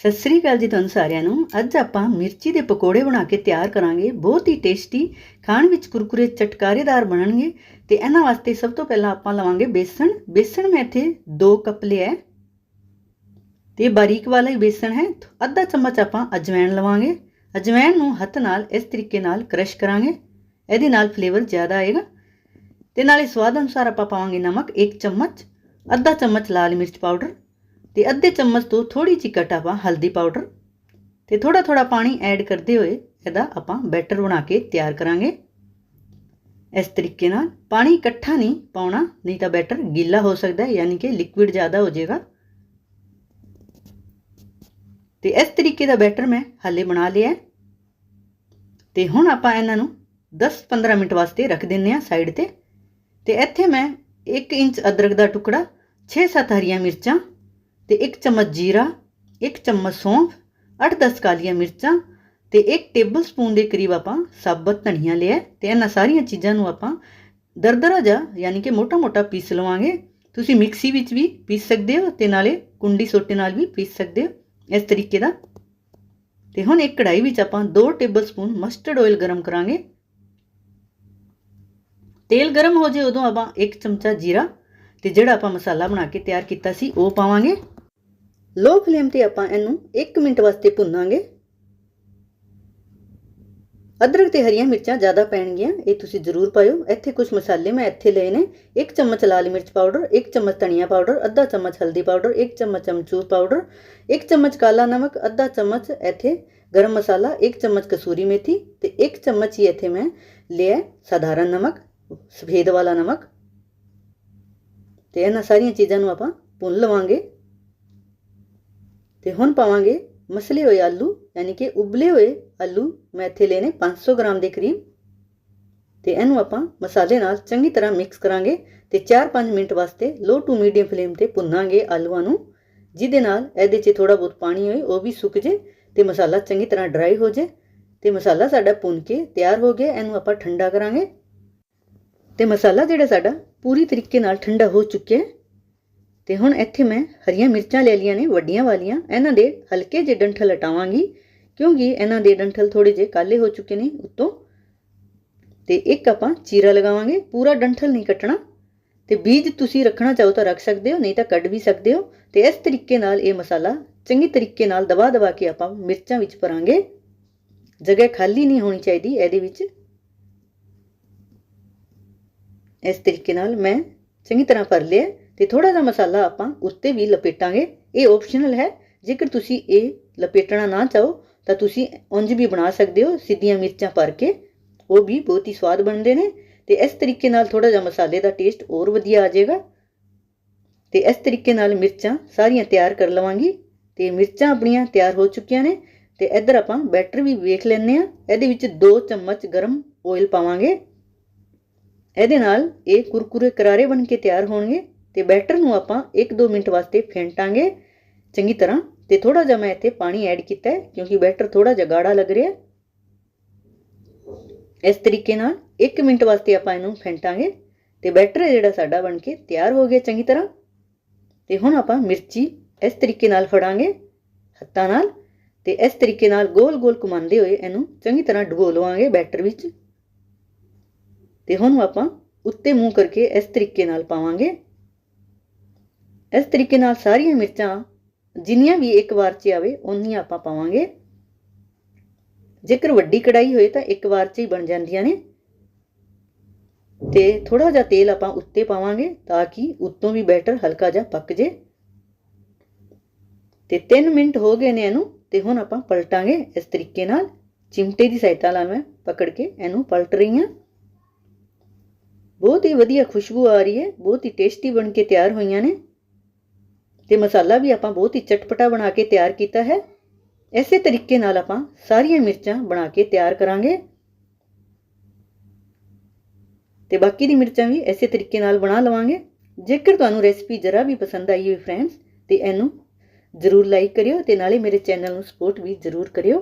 ਸਤਿ ਸ੍ਰੀ ਅਕਾਲ ਜੀ ਤੁਹਾਨੂੰ ਸਾਰਿਆਂ ਨੂੰ। ਅੱਜ ਆਪਾਂ ਮਿਰਚੀ ਦੇ ਪਕੌੜੇ ਬਣਾ ਕੇ ਤਿਆਰ ਕਰਾਂਗੇ। ਬਹੁਤ ਹੀ ਟੇਸਟੀ, ਖਾਣ ਵਿੱਚ ਕੁਰਕੁਰੇ ਚਟਕਾਰੇਦਾਰ ਬਣਨਗੇ। ਤੇ ਇਹਨਾਂ ਵਾਸਤੇ ਸਭ ਤੋਂ ਪਹਿਲਾਂ ਆਪਾਂ ਲਵਾਂਗੇ ਬੇਸਣ। ਬੇਸਣ ਮੈਂ ਇੱਥੇ 2 ਕੱਪ ਲਿਆ ਹੈ। ਤੇ ਬਾਰੀਕ ਵਾਲਾ ਹੀ ਬੇਸਣ ਹੈ। ਅੱਧਾ ਚਮਚ ਆਪਾਂ ਅਜਵਾਇਣ ਲਵਾਂਗੇ। ਅਜਵਾਇਣ ਨੂੰ ਹੱਥ ਨਾਲ ਇਸ ਤਰੀਕੇ ਨਾਲ ਕ੍ਰਸ਼ ਕਰਾਂਗੇ। ਇਹਦੇ ਨਾਲ ਫਲੇਵਰ ਜ਼ਿਆਦਾ ਆਏਗਾ। ਤੇ ਨਾਲੇ ਸਵਾਦ ਅਨੁਸਾਰ ਆਪਾਂ ਪਾਵਾਂਗੇ ਨਮਕ 1 ਚਮਚ, ਅੱਧਾ ਚਮਚ ਲਾਲ ਮਿਰਚ ਪਾਊਡਰ ਤੇ ਅੱਧੇ ਚਮਚ ਤੋਂ ਥੋੜੀ ਜਿਹੀ ਘੱਟ ਆਪਾਂ ਹਲਦੀ ਪਾਊਡਰ ਤੇ ਥੋੜਾ ਥੋੜਾ ਪਾਣੀ ਐਡ ਕਰਦੇ ਹੋਏ ਇਹਦਾ ਆਪਾਂ ਬੈਟਰ ਬਣਾ ਕੇ ਤਿਆਰ ਕਰਾਂਗੇ। ਇਸ ਤਰੀਕੇ ਨਾਲ ਪਾਣੀ ਇਕੱਠਾ ਨਹੀਂ ਪਾਉਣਾ, ਨਹੀਂ ਤਾਂ ਬੈਟਰ ਗਿੱਲਾ ਹੋ ਸਕਦਾ ਹੈ, ਯਾਨੀ ਕਿ ਲਿਕੁਇਡ ਜ਼ਿਆਦਾ ਹੋ ਜਾਏਗਾ। ਤੇ ਇਸ ਤਰੀਕੇ ਦਾ ਬੈਟਰ ਮੈਂ ਹਾਲੇ ਬਣਾ ਲਿਆ ਤੇ ਹੁਣ ਆਪਾਂ ਇਹਨਾਂ ਨੂੰ 10-15 ਮਿੰਟ ਵਾਸਤੇ ਰੱਖ ਦਿੰਨੇ ਆ ਸਾਈਡ ਤੇ। ਤੇ ਇੱਥੇ ਮੈਂ 1 ਇੰਚ ਅਦਰਕ ਦਾ ਟੁਕੜਾ 6-7 ਹਰੀਆਂ ਮਿਰਚਾਂ ਤੇ 1 ਚਮਚ ਜੀਰਾ 1 ਚਮਚ ਸੌਂਫ 8-10 ਕਾਲੀਆਂ ਮਿਰਚਾਂ ਤੇ 1 ਟੇਬਲ ਸਪੂਨ ਦੇ ਕਰੀਬ ਆਪਾਂ ਸਾਬਤ ਧਨੀਆ ਲਿਆ ਤੇ ਇਹਨਾਂ ਸਾਰੀਆਂ ਚੀਜ਼ਾਂ ਨੂੰ ਆਪਾਂ ਦਰਦਰਾ ਜਾ ਯਾਨੀ ਕਿ ਮੋਟਾ-ਮੋਟਾ ਪੀਸ ਲਵਾਂਗੇ। ਤੁਸੀਂ ਮਿਕਸੀ ਵਿੱਚ ਵੀ ਪੀਸ ਸਕਦੇ ਹੋ ਤੇ ਨਾਲੇ ਕੁੰਡੀ ਸੋਟੇ ਨਾਲ ਵੀ ਪੀਸ ਸਕਦੇ ਹੋ ਇਸ ਤਰੀਕੇ ਦਾ। ਤੇ ਹੁਣ ਇੱਕ ਕੜਾਈ ਵਿੱਚ ਆਪਾਂ 2 ਟੇਬਲ ਸਪੂਨ ਮਸਟਰਡ ਆਇਲ ਗਰਮ ਕਰਾਂਗੇ। ਤੇਲ ਗਰਮ ਹੋ ਜੇ ਉਦੋਂ ਆਪਾਂ 1 ਚਮਚਾ ਜੀਰਾ ਤੇ ਜਿਹੜਾ ਆਪਾਂ ਮਸਾਲਾ ਬਣਾ ਕੇ ਤਿਆਰ ਕੀਤਾ ਸੀ ਉਹ ਪਾਵਾਂਗੇ। ਲੋ ਫਲੇਮ ਤੇ ਆਪਾਂ ਇਹਨੂੰ 1 ਮਿੰਟ ਵਾਸਤੇ ਭੁੰਨਾਂਗੇ। ਅਦਰਕ ਤੇ ਹਰੀਆਂ ਮਿਰਚਾਂ ਜ਼ਿਆਦਾ ਪੈਣਗੀਆਂ, ਇਹ ਤੁਸੀਂ ਜ਼ਰੂਰ ਪਾਇਓ। ਇੱਥੇ ਕੁਝ ਮਸਾਲੇ ਮੈਂ ਇੱਥੇ ਲਏ ਨੇ। 1 ਚਮਚ ਲਾਲ ਮਿਰਚ ਪਾਊਡਰ 1 ਚਮਚ ਧਨੀਆ ਪਾਊਡਰ, ਅੱਧਾ ਚਮਚ ਹਲਦੀ ਪਾਊਡਰ 1 ਚਮਚ ਅਮਚੂਰ ਪਾਊਡਰ 1 ਚਮਚ ਕਾਲਾ ਨਮਕ, ਅੱਧਾ ਚਮਚ ਇੱਥੇ ਗਰਮ ਮਸਾਲਾ 1 ਚਮਚ ਕਸੂਰੀ ਮੇਥੀ ਤੇ 1 ਚਮਚ ਹੀ ਇੱਥੇ ਮੈਂ ਲਿਆ ਸਾਧਾਰਨ ਨਮਕ, ਸਫੇਦ ਵਾਲਾ ਨਮਕ। ਤੇ ਇਹਨਾਂ ਸਾਰੀਆਂ ਚੀਜ਼ਾਂ ਨੂੰ ਆਪਾਂ ਭੁੰਨ ਲਵਾਂਗੇ। ਤੇ ਹੁਣ ਪਾਵਾਂਗੇ ਮਸਲੇ ਹੋਏ ਆਲੂ, ਯਾਨੀ ਕਿ ਉਬਲੇ ਹੋਏ ਆਲੂ ਮੈਂ ਇੱਥੇ ਲੈਨੇ 500 ਗ੍ਰਾਮ ਦੇ ਕਰੀਬ। ਤੇ ਇਹਨੂੰ ਆਪਾਂ ਮਸਾਲੇ ਨਾਲ ਚੰਗੀ ਤਰ੍ਹਾਂ ਮਿਕਸ ਕਰਾਂਗੇ ਤੇ 4-5 ਮਿੰਟ ਵਾਸਤੇ ਲੋ ਟੂ ਮੀਡੀਅਮ ਫਲੇਮ ਤੇ ਭੁੰਨਾਂਗੇ ਆਲੂਆਂ ਨੂੰ। ਜਿਹਦੇ ਨਾਲ ਇਹਦੇ 'ਚ ਥੋੜਾ ਬਹੁਤ ਪਾਣੀ ਹੋਏ, ਉਹ ਵੀ ਸੁੱਕ ਜੇ ਤੇ ਮਸਾਲਾ ਚੰਗੀ ਤਰ੍ਹਾਂ ਡਰਾਈ ਹੋ ਜੇ। ਤੇ ਮਸਾਲਾ ਸਾਡਾ ਭੁੰਨ ਕੇ ਤਿਆਰ ਹੋ ਗਿਆ, ਇਹਨੂੰ ਆਪਾਂ ਠੰਡਾ ਕਰਾਂਗੇ। ਤੇ ਮਸਾਲਾ ਜਿਹੜਾ ਸਾਡਾ ਪੂਰੀ ਤਰੀਕੇ ਨਾਲ ਠੰਡਾ ਹੋ ਚੁੱਕਿਆ ਹੈ। ਤੇ ਹੁਣ ਇੱਥੇ ਮੈਂ ਹਰੀਆਂ ਮਿਰਚਾਂ ਲੈ ਲਈਆਂ ਨੇ, ਵੱਡੀਆਂ ਵਾਲੀਆਂ। ਇਹਨਾਂ ਦੇ ਹਲਕੇ ਜਿਹੇ ਡੰਠਲ ਹਟਾਵਾਂਗੀ, ਕਿਉਂਕਿ ਇਹਨਾਂ ਦੇ ਡੰਠਲ ਥੋੜੇ ਜਿਹੇ ਕਾਲੇ ਹੋ ਚੁੱਕੇ ਨੇ ਉੱਤੋਂ। ਤੇ ਇੱਕ ਆਪਾਂ ਚੀਰਾ ਲਗਾਵਾਂਗੇ, ਪੂਰਾ ਡੰਠਲ ਨਹੀਂ ਕੱਟਣਾ। ਤੇ ਬੀਜ ਤੁਸੀਂ ਰੱਖਣਾ ਚਾਹੋ ਤਾਂ ਰੱਖ ਸਕਦੇ ਹੋ, ਨਹੀਂ ਤਾਂ ਕੱਢ ਵੀ ਸਕਦੇ ਹੋ। ਤੇ ਇਸ ਤਰੀਕੇ ਨਾਲ ਇਹ ਮਸਾਲਾ ਚੰਗੀ ਤਰੀਕੇ ਨਾਲ ਦਬਾ ਦਬਾ ਕੇ ਆਪਾਂ ਮਿਰਚਾਂ ਵਿੱਚ ਭਰਾਂਗੇ। ਜਗ੍ਹਾ ਖਾਲੀ ਨਹੀਂ ਹੋਣੀ ਚਾਹੀਦੀ ਇਹਦੇ ਵਿੱਚ। ਇਸ ਤਰੀਕੇ ਨਾਲ ਮੈਂ ਚੰਗੀ ਤਰ੍ਹਾਂ ਭਰ ਲਿਆ। ਤੇ ਥੋੜਾ ਜਿਹਾ ਮਸਾਲਾ ਆਪਾਂ ਉੱਤੇ ਵੀ ਲਪੇਟਾਂਗੇ। ਇਹ ਆਪਸ਼ਨਲ ਹੈ। ਜੇਕਰ ਤੁਸੀਂ ਇਹ ਲਪੇਟਣਾ ਨਾ ਚਾਹੋ, ਤਾਂ ਤੁਸੀਂ ਉਂਝ ਵੀ ਬਣਾ ਸਕਦੇ ਹੋ। ਸਿੱਧੀਆਂ ਮਿਰਚਾਂ ਭਰ ਕੇ ਉਹ ਵੀ ਬਹੁਤ ਹੀ ਸਵਾਦ ਬਣਦੇ ਨੇ। ਤੇ ਇਸ ਤਰੀਕੇ ਨਾਲ ਥੋੜਾ ਜਿਹਾ ਮਸਾਲੇ ਦਾ ਟੇਸਟ ਹੋਰ ਵਧੀਆ ਆ ਜਾਏਗਾ। ਤੇ ਇਸ ਤਰੀਕੇ ਨਾਲ ਮਿਰਚਾਂ ਸਾਰੀਆਂ ਤਿਆਰ ਕਰ ਲਵਾਂਗੀ। ਤੇ ਮਿਰਚਾਂ ਆਪਣੀਆਂ ਤਿਆਰ ਹੋ ਚੁੱਕੀਆਂ ਨੇ। ਤੇ ਇੱਧਰ ਆਪਾਂ ਬੈਟਰ ਵੀ ਵੇਖ ਲੈਂਦੇ ਆ ਇਹਦੇ ਵਿੱਚ 2 ਚਮਚ ਗਰਮ ਆਇਲ ਪਾਵਾਂਗੇ। ਇਹਦੇ ਨਾਲ ਇਹ ਕੁਰਕੁਰੇ ਕਰਾਰੇ ਬਣ ਕੇ ਤਿਆਰ ਹੋਣਗੇ। ਤੇ ਬੈਟਰ ਨੂੰ ਆਪਾਂ 1-2 ਮਿੰਟ ਵਾਸਤੇ ਫੈਂਟਾਂਗੇ ਚੰਗੀ ਤਰ੍ਹਾਂ ਤੇ ਥੋੜਾ ਜਿਹਾ ਮੈਂ ਇੱਥੇ ਪਾਣੀ ਐਡ ਕੀਤਾ ਹੈ, ਕਿਉਂਕਿ ਬੈਟਰ ਥੋੜਾ ਜਿਹਾ ਗਾੜਾ ਲੱਗ ਰਿਹਾ ਇਸ ਤਰੀਕੇ ਨਾਲ 1 ਮਿੰਟ ਵਾਸਤੇ ਆਪਾਂ ਇਹਨੂੰ ਫੈਂਟਾਂਗੇ ਤੇ ਬੈਟਰ ਜਿਹੜਾ ਸਾਡਾ ਬਣ ਕੇ ਤਿਆਰ ਹੋ ਗਿਆ ਚੰਗੀ ਤਰ੍ਹਾਂ। ਤੇ ਹੁਣ ਆਪਾਂ ਮਿਰਚੀ ਇਸ ਤਰੀਕੇ ਨਾਲ ਫੜਾਂਗੇ ਹੱਥਾਂ ਨਾਲ ਤੇ ਇਸ ਤਰੀਕੇ ਨਾਲ ਗੋਲ-ਗੋਲ ਘੁਮਾਉਂਦੇ ਹੋਏ ਇਹਨੂੰ ਚੰਗੀ ਤਰ੍ਹਾਂ ਡੁਬੋ ਲਵਾਂਗੇ ਬੈਟਰ ਵਿੱਚ। ਤੇ ਹੁਣ ਆਪਾਂ ਉੱਤੇ ਮੂੰਹ ਕਰਕੇ ਇਸ ਤਰੀਕੇ ਨਾਲ ਪਾਵਾਂਗੇ। ਇਸ ਤਰੀਕੇ ਨਾਲ ਸਾਰੀਆਂ ਮਿਰਚਾਂ ਜਿੰਨੀਆਂ ਵੀ ਇੱਕ ਵਾਰ 'ਚ ਆਵੇ ਉਨੀਆਂ ਆਪਾਂ ਪਾਵਾਂਗੇ। ਜੇਕਰ ਵੱਡੀ ਕੜਾਈ ਹੋਏ ਤਾਂ ਇੱਕ ਵਾਰ 'ਚ ਹੀ ਬਣ ਜਾਂਦੀਆਂ ਨੇ। ਤੇ ਥੋੜਾ ਜਿਹਾ ਤੇਲ ਆਪਾਂ ਉੱਤੇ ਪਾਵਾਂਗੇ ਤਾਂ ਕਿ ਉੱਤੋਂ ਵੀ ਬੈਟਰ ਹਲਕਾ ਜਿਹਾ ਪੱਕ ਜੇ। ਤੇ 3 ਮਿੰਟ ਹੋ ਗਏ ਨੇ ਇਹਨੂੰ ਤੇ ਹੁਣ ਆਪਾਂ ਪਲਟਾਂਗੇ ਇਸ ਤਰੀਕੇ ਨਾਲ। ਚਿਮਟੇ ਦੀ ਸਹਾਇਤਾ ਨਾਲ ਮੈਂ ਪਕੜ ਕੇ ਇਹਨੂੰ ਪਲਟ ਰਹੀ ਹਾਂ। ਬਹੁਤ ਹੀ ਵਧੀਆ ਖੁਸ਼ਬੂ ਆ ਰਹੀ ਹੈ, ਬਹੁਤ ਹੀ ਟੇਸਟੀ ਬਣ ਕੇ ਤਿਆਰ ਹੋਈਆਂ ਨੇ। ਤੇ ਮਸਾਲਾ ਵੀ ਆਪਾਂ ਬਹੁਤ ਹੀ ਚਟਪਟਾ ਬਣਾ ਕੇ ਤਿਆਰ ਕੀਤਾ ਹੈ। ਇਸੇ ਤਰੀਕੇ ਨਾਲ ਆਪਾਂ ਸਾਰੀਆਂ ਮਿਰਚਾਂ ਬਣਾ ਕੇ ਤਿਆਰ ਕਰਾਂਗੇ। ਤੇ ਬਾਕੀ ਦੀ ਮਿਰਚਾਂ ਵੀ ਇਸੇ ਤਰੀਕੇ ਨਾਲ ਬਣਾ ਲਵਾਂਗੇ। ਜੇਕਰ ਤੁਹਾਨੂੰ ਰੈਸਪੀ ਜਰਾ ਵੀ ਪਸੰਦ ਆਈ ਹੋਈ ਫਰੈਂਡਸ ਤੇ ਇਹਨੂੰ ਜ਼ਰੂਰ ਲਾਈਕ ਕਰਿਓ ਤੇ ਨਾਲੇ ਮੇਰੇ ਚੈਨਲ ਨੂੰ ਸਪੋਰਟ ਵੀ ਜ਼ਰੂਰ ਕਰਿਓ।